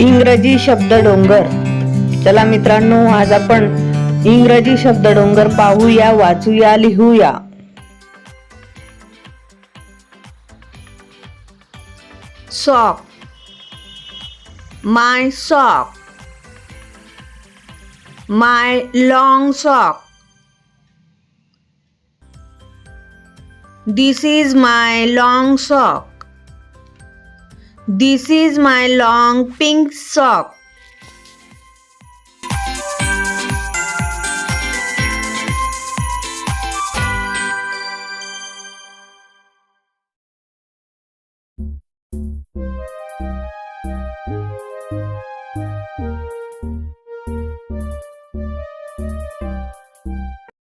इंग्रजी शब्द डोंगर. चला मित्रांनो आज आपण इंग्रजी शब्द डोंगर पाहूया वाचूया लिहूया. Sock. My sock. My long sock. This is my long sock. This is my long pink sock.